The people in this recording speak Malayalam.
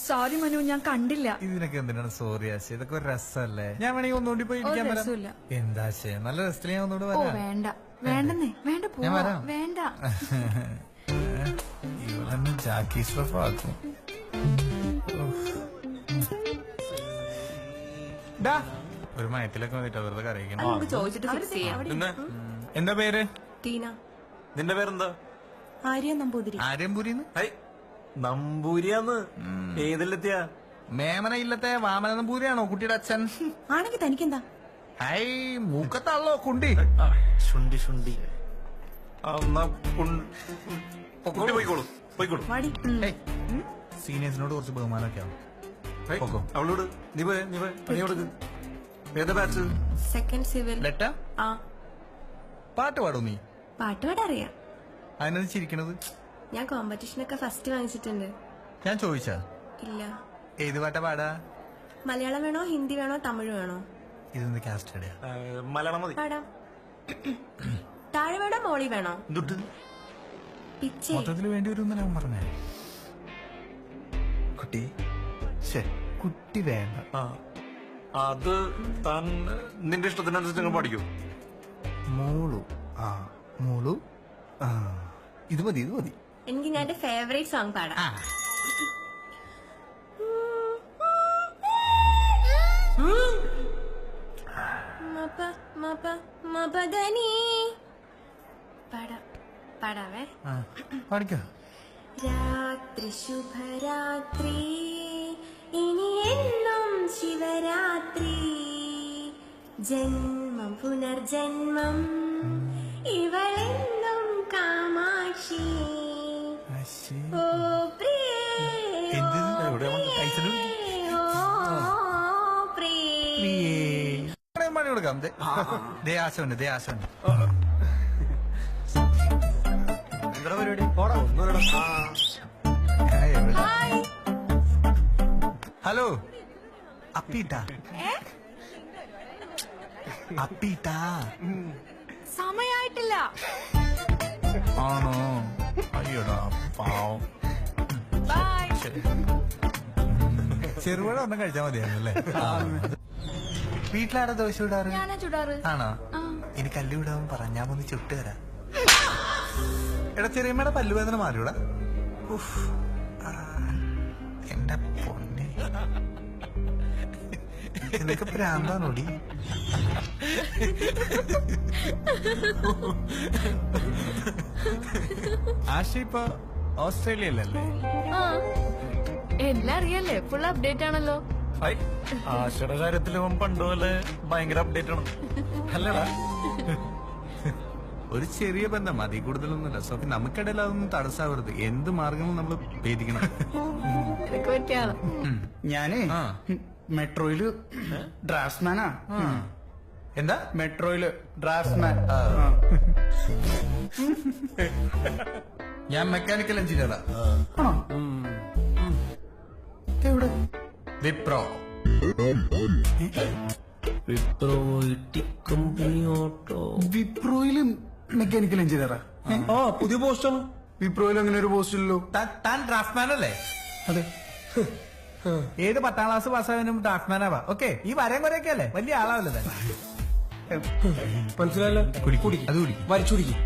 സോറി മനു ഞാൻ കണ്ടില്ല. ഇതിനൊക്കെ എന്തിനാണ് സോറി ആശയ ഇതൊക്കെ ഒരു രസമല്ലേ ഞാൻ വേണമെങ്കിൽ ഒന്നുകൂടി പോയി ഇരിക്കാൻ വരാം. എന്താ നല്ല രസത്തിൽ ഞാൻ ഒന്നുകൂടി വരാം. വേണ്ട. വേണ്ടെന്നേ. വേണ്ട ഞാൻ വരാം. വേണ്ട. ഇവളെന്നെ ജാക്കി ഷ്രഫ് ഒരു മയത്തിലൊക്കെ വന്നിട്ട് അവരുടെ കറിയിക്കണം എന്താ പേര്? ടീന. നിന്റെ പേരെന്താ? ആര്യ നമ്പൂതിരി. ആര്യംപുരിന്ന്? ഹൈ നമ്പൂരിയാന്ന്. ഏതിലെത്തിയ? മേമന ഇല്ലത്തെ വാമന നമ്പൂരിയാണോ കുട്ടിയുടെ അച്ഛൻ? ആണെങ്കിൽ തനിക്കെന്താ? ഹൈ മൂക്കത്താണല്ലോ കുണ്ടി. ശുണ്ടി ശുണ്ടി. കുട്ടി പോയിക്കോളൂ പോയിക്കോളൂ. വാടി. സീനിയേഴ്സിനോട് കുറച്ച് ബഹുമാനമൊക്കെ ആവും. ഹൈ, പോക്കോ. അവളോട് നീ പോയെ നീ പോയെ. പണി കൊടുക്ക്. ഏതാ ബാച്ച് സെക്കൻഡ് സിവിൽ ലെറ്റ ആ. പാട്ട് പാടും നീ. പാട്ട് പാടാൻ അറിയാം അതിനത് ചിരിക്കണത്? ഞാൻ കോമ്പറ്റീഷനൊക്കെ ഫസ്റ്റ് വാങ്ങിച്ചിട്ടുണ്ട്. ഞാൻ ചോദിച്ചാ? ഇല്ല. ഏത് പാട്ടാ പാടാ? മലയാളം വേണോ ഹിന്ദി വേണോ തമിഴ് വേണോ? ഇതൊന്ന് കാസ്റ്റ് മലയാളം മതി. പാടാം. താഴെ വേണോ മോളി വേണോ? എന്തുട്ട്? പിച്ചേ. മൊത്തത്തിൽ വേണ്ടി വരും ഞാൻ പറഞ്ഞേ. കുട്ടി. കുട്ടി വേണ്ട. അത് താൻ നിന്റെ ഇഷ്ടത്തിനനുസരിച്ച് പഠിക്കൂ മോളു. ആ. മോളു? ഇത് മതി ഇത് മതി. എനിക്ക് ഞാൻ ഫേവറേറ്റ് സോങ് പാടാം. രാത്രി ശുഭരാത്രി. ഇനി എന്നും ശിവരാത്രി. ജന്മം പുനർജന്മം. ഇവളെന്നും കാമാക്ഷി ഓ പ്രിയേ എന്ത്? ഓ എവിടെയാ വന്ന് പ്രിയേ, കഴിച്ചത്? ഓ പ്രിയേ ഇത്രയും പണി കൊടുക്കാം ദേ- ദേ ആശുണ്ട് ദേ ആശുണ്ട് എന്താ പരിപാടി പോടാ ഒന്നുമില്ലടാ. ഹലോ അപ്പീട്ടാ അപ്പീട്ടാ സമയായിട്ടില്ല. ആണോ? അയ്യോടാ പാവം. ബൈ. ചെറുപഴം ഒന്നും കഴിച്ചാൽ മതിയായിരുന്നല്ലേ വീട്ടിലാരാ ദോശ ഇടാറ് ഞാനാ ചുടാറ്. ആണോ. ഇനി കല്ല് വിടാൻ പറഞ്ഞാ ഒന്ന് ചുട്ട് തരാം. എടാ ചെറിയമ്മയുടെ പല്ലുവേദന മാറിയൂടാ. ഉഫ്. ആ, എന്റെ പൊന്നെ. ഇതൊക്കെ പ്രാന്താണോടി? ആശ ഇപ്പൊ ഓസ്ട്രേലിയയിലല്ലേ? ആ. എല്ലാം അറിയല്ലേ ഫുൾ അപ്ഡേറ്റ് ആണല്ലോ. ഹൈ, ആശയുടെ കാര്യത്തിൽ അവൻ പണ്ട് പോലെ ഭയങ്കര അപ്ഡേറ്റ് ആണ്. അല്ലടാ. ഒരു ചെറിയ ബന്ധം മതി. കൂടുതലൊന്നുമില്ല. സോഫി നമുക്കിടയിൽ അതൊന്നും തടസ്സാവരുത് എന്ത് മാർഗങ്ങളും നമ്മൾ ഭേദിക്കണം. ഞാൻ പറ്റിയാണ് ഞാനേ ആ. മെട്രോയിൽ ഡ്രാഫ്റ്റ്മാനാ. എന്താ? മെട്രോയിൽ ഡ്രാഫ്റ്റ്മാൻ ഞാൻ മെക്കാനിക്കൽ എഞ്ചിനീയറാ എവിടെ വിപ്രോ. വിപ്രോയിൽ മെക്കാനിക്കൽ എഞ്ചിനീയറാ ആ. പുതിയ പോസ്റ്റാണ് വിപ്രോയിൽ അങ്ങനെ ഒരു പോസ്റ്റ് ഇല്ലല്ലോ. താൻ- ഡ്രാഫ്റ്റ്മാൻ അല്ലേ? അതെ. ഏത് പത്താം ക്ലാസ് പാസ്സായാലും ഡ്രാഫ്റ്റ്മാൻ ആവാ. ഓക്കെ ഈ വരം കുറയൊക്കെ അല്ലേ വലിയ ആളാവല്ലേ മനസ്സിലായല്ലോ? കുടിക്കും. കുടി അത് കുടി വരച്ചു കുടിക്കും